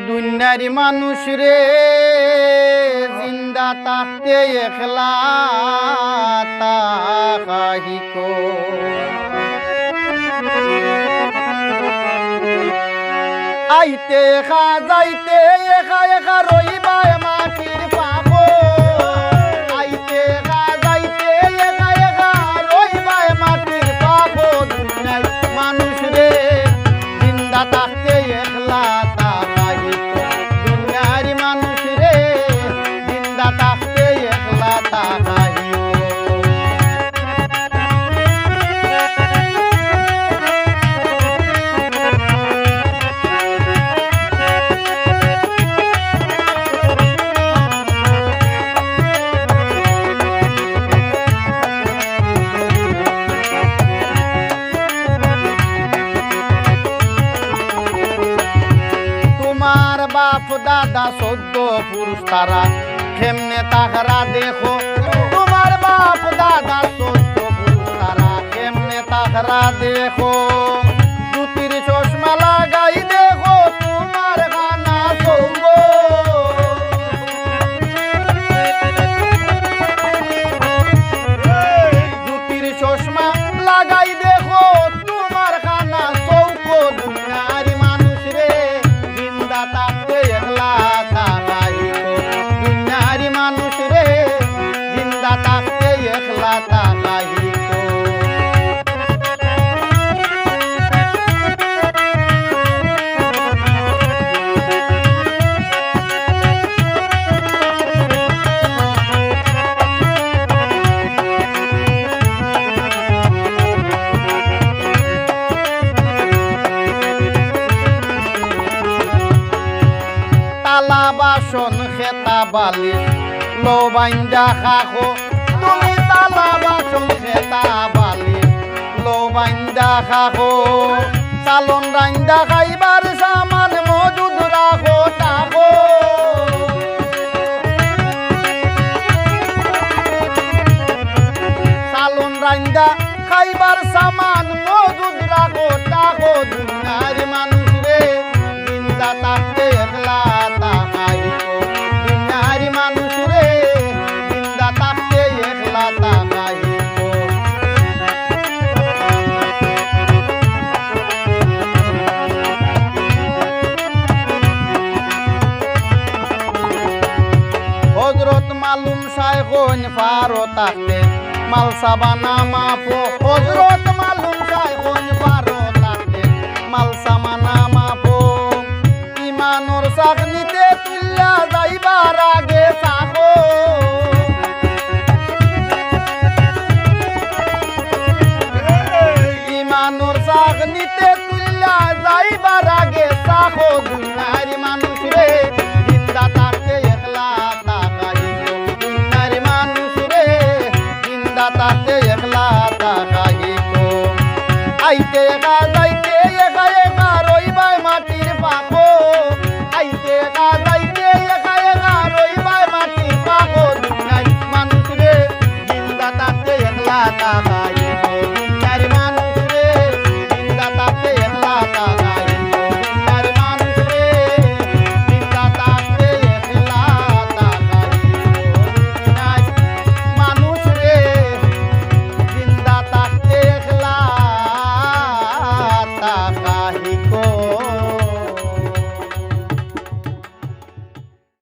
দুনিয়ারি মানুষ রে জিন্দা তাকতে একলা তাহিকো আইতে খা যাইতে খা এখা রইবা মাটির বাপ, দাদা, সদ্য পুরুষ তারা। কেমনে তাহারা দেখো? তোমার বাপ, দাদা, সদ্য পুরুষ তারা। কেমনে তাহারা দেখো? জুতির চশমা লাগাই দেখো, তোমার খানা সৌগ। জুতির চশমা লাগাই দেখো তালা বাসন খেতা বালি, লো বাইন্দা খাখো তুমি তালা বাসন খেতা বালি, লো চালন রাইন্দা খাইবার সামান মজুদ রাখো তাকো চালন রাইন্দা খাইবার সামান মজুদ রাখো তাকো দুনিয়ার মানুষ রে জিন্দা মালুম সাইখন ফারো তাতে মাল সাবানা মাফো হজরত মালুম সাইখন ফারো তাতে মাল সামানা মাফো। ইমানোর সাকনিতে তুল্লা যাইবার আগে সাহো ইমানোর সাকনিতে তুল্লা যাইবার আগে সাহো দুনিয়া আইতে গা যাইতে